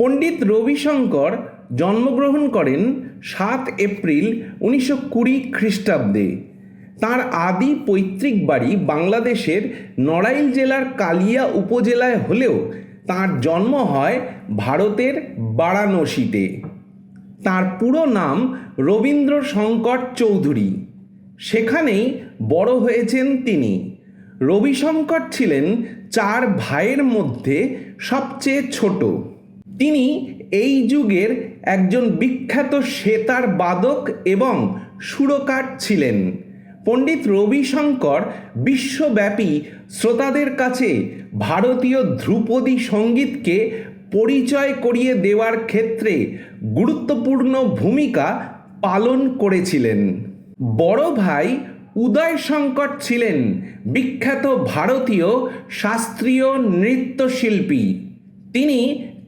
পণ্ডিত রবিশঙ্কর জন্মগ্রহণ করেন সাত এপ্রিল উনিশশো কুড়ি খ্রিস্টাব্দে। তার আদি পৈতৃক বাড়ি বাংলাদেশের নড়াইল জেলার কালিয়া উপজেলায় হলেও তার জন্ম হয় ভারতের বারাণসীতে। তার পুরো নাম রবীন্দ্র শঙ্কর চৌধুরী। সেখানেই বড় হয়েছেন তিনি। রবিশঙ্কর ছিলেন চার ভাইয়ের মধ্যে সবচেয়ে ছোট। তিনি এই যুগের একজন বিখ্যাত সেতার বাদক এবং সুরকার ছিলেন। পণ্ডিত রবিশঙ্কর বিশ্বব্যাপী শ্রোতাদের কাছে ভারতীয় ধ্রুপদী সঙ্গীতকে পরিচয় করিয়ে দেওয়ার ক্ষেত্রে গুরুত্বপূর্ণ ভূমিকা পালন করেছিলেন। বড় ভাই উদয় শঙ্কর ছিলেন বিখ্যাত ভারতীয় শাস্ত্রীয় নৃত্যশিল্পী। তিনি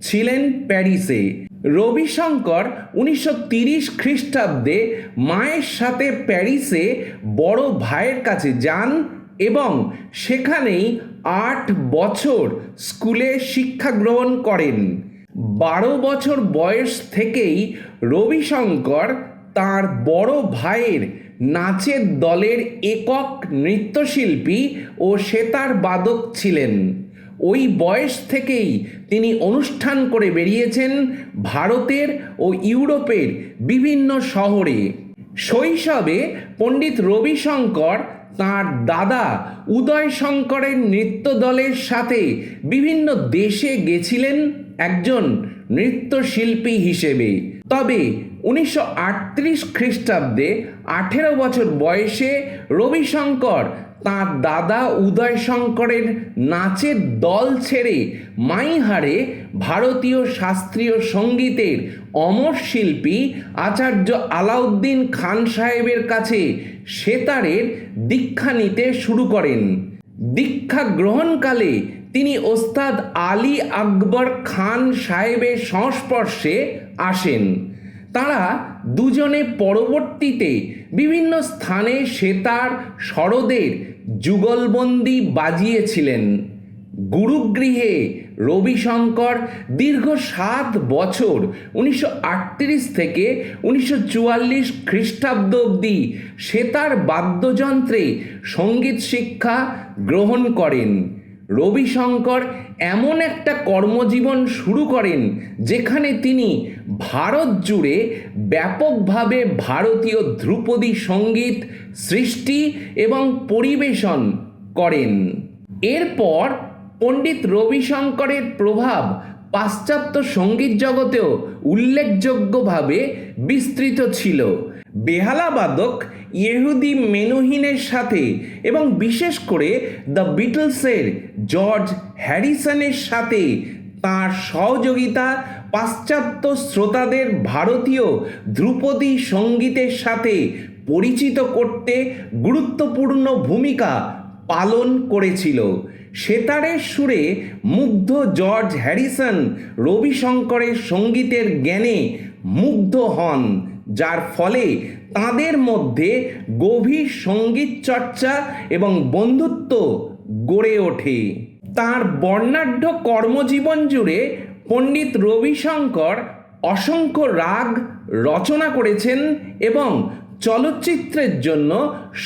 ছিলেন প্যারিসে। রবিশঙ্কর উনিশশো তিরিশ খ্রিস্টাব্দে মায়ের সাথে প্যারিসে বড় ভাইয়ের কাছে যান এবং সেখানেই আট বছর স্কুলে শিক্ষা গ্রহণ করেন। বারো বছর বয়স থেকেই রবিশঙ্কর তার বড় ভাইয়ের নাচের দলের একক নৃত্যশিল্পী ও সেতার বাদক ছিলেন। ওই বয়স থেকেই তিনি অনুষ্ঠান করে বেরিয়েছেন ভারতের ও ইউরোপের বিভিন্ন শহরে। শৈশবে পণ্ডিত রবিশঙ্কর তাঁর দাদা উদয় শঙ্করের নৃত্য দলের সাথে বিভিন্ন দেশে গেছিলেন একজন নৃত্যশিল্পী হিসেবে। তবে উনিশশো আটত্রিশ খ্রিস্টাব্দে আঠেরো বছর বয়সে রবিশঙ্কর তাঁর দাদা উদয় শঙ্করের নাচের দল ছেড়ে মাইহারে ভারতীয় শাস্ত্রীয় সঙ্গীতের অমর শিল্পী আচার্য আলাউদ্দিন খান সাহেবের কাছে সেতারের দীক্ষা নিতে শুরু করেন। দীক্ষা গ্রহণকালে তিনি ওস্তাদ আলী আকবর খান সাহেবের সংস্পর্শে আসেন। তারা দুজনে পরবর্তীতে বিভিন্ন স্থানে সেতার, শরদের যুগলবন্দি বাজিয়েছিলেন। গুরুগৃহে রবিশঙ্কর দীর্ঘ সাত বছর উনিশশো আটত্রিশ থেকে উনিশশো চুয়াল্লিশ খ্রিস্টাব্দ অবধি সেতার বাদ্যযন্ত্রে সংগীত শিক্ষা গ্রহণ করেন। রবিশঙ্কর এমন একটা কর্মজীবন শুরু করেন যেখানে তিনি ভারত জুড়ে ব্যাপকভাবে ভারতীয় ধ্রুপদী সংগীত সৃষ্টি এবং পরিবেশন করেন। এরপর পণ্ডিত রবিশঙ্করের প্রভাব পাশ্চাত্য সংগীত জগতেও উল্লেখযোগ্যভাবে বিস্তৃত ছিল। বেহালাবাদক ইহুদি মেনুহিনের সাথে এবং বিশেষ করে দ্য বিটলসের জর্জ হ্যারিসনের সাথে তার সহযোগিতা পাশ্চাত্য শ্রোতাদের ভারতীয় ধ্রুপদী সঙ্গীতের সাথে পরিচিত করতে গুরুত্বপূর্ণ ভূমিকা পালন করেছিল। সেতারের সুরে মুগ্ধ জর্জ হ্যারিসন রবিশঙ্করের সঙ্গীতের জ্ঞানে মুগ্ধ হন। যার ফলে তাদের মধ্যে গভীর সংগীত চর্চা এবং বন্ধুত্ব গড়ে ওঠে। তার বর্ণাঢ্য কর্মজীবন জুড়ে পণ্ডিত রবিশঙ্কর অসংখ্য রাগ রচনা করেছেন এবং চলচ্চিত্রের জন্য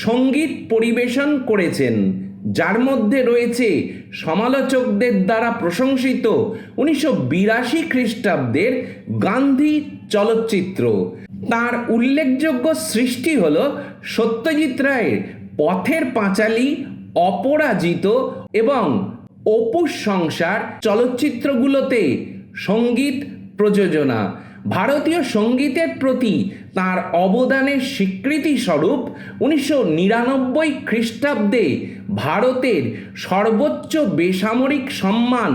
সংগীত পরিবেশন করেছেন, যার মধ্যে রয়েছে সমালোচকদের দ্বারা প্রশংসিত উনিশশো বিরাশি খ্রিস্টাব্দের গান্ধী চলচ্চিত্র। তার উল্লেখযোগ্য সৃষ্টি হল সত্যজিৎ রায়ের পথের পাঁচালী, অপরাজিত এবং অপুর সংসার চলচ্চিত্রগুলোতে সংগীত প্রযোজনা। ভারতীয় সঙ্গীতের প্রতি তার অবদানের স্বীকৃতি স্বরূপ উনিশশো নিরানব্বই খ্রিস্টাব্দে ভারতের সর্বোচ্চ বেসামরিক সম্মান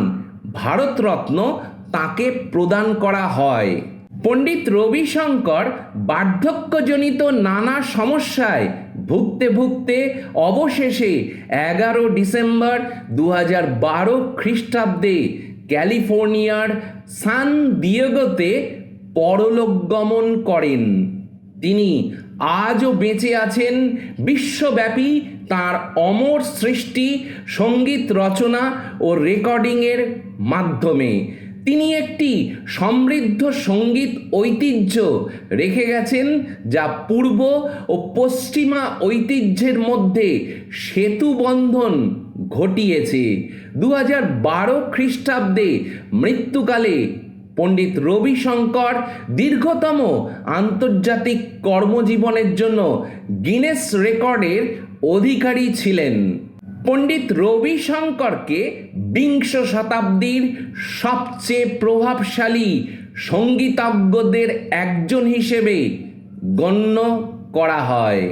ভারতরত্ন তাকে প্রদান করা হয়। পণ্ডিত রবিশঙ্কর বার্ধক্যজনিত নানা সমস্যায় ভুগতে ভুগতে অবশেষে এগারো ডিসেম্বর দু হাজার বারো খ্রিস্টাব্দে ক্যালিফোর্নিয়ার সান দিয়েগোতে পরলোকগমন করেন। তিনি আজও বেঁচে আছেন। বিশ্বব্যাপী তার অমর সৃষ্টি সংগীত রচনা ও রেকর্ডিংয়ের মাধ্যমে। তিনি একটি সমৃদ্ধ সংগীত ঐতিহ্য রেখে গেছেন যা পূর্ব ও পশ্চিমা ঐতিহ্যের মধ্যে সেতু বন্ধন ঘটিয়েছে। দু হাজার বারো খ্রিস্টাব্দে মৃত্যুকালে পণ্ডিত রবিশঙ্কর দীর্ঘতম আন্তর্জাতিক কর্মজীবনের জন্য গিনেস রেকর্ডের অধিকারী ছিলেন। পণ্ডিত রবিশঙ্করকে বিংশ শতাব্দীর সবচেয়ে প্রভাবশালী সঙ্গীতজ্ঞদের একজন হিসেবে গণ্য করা হয়।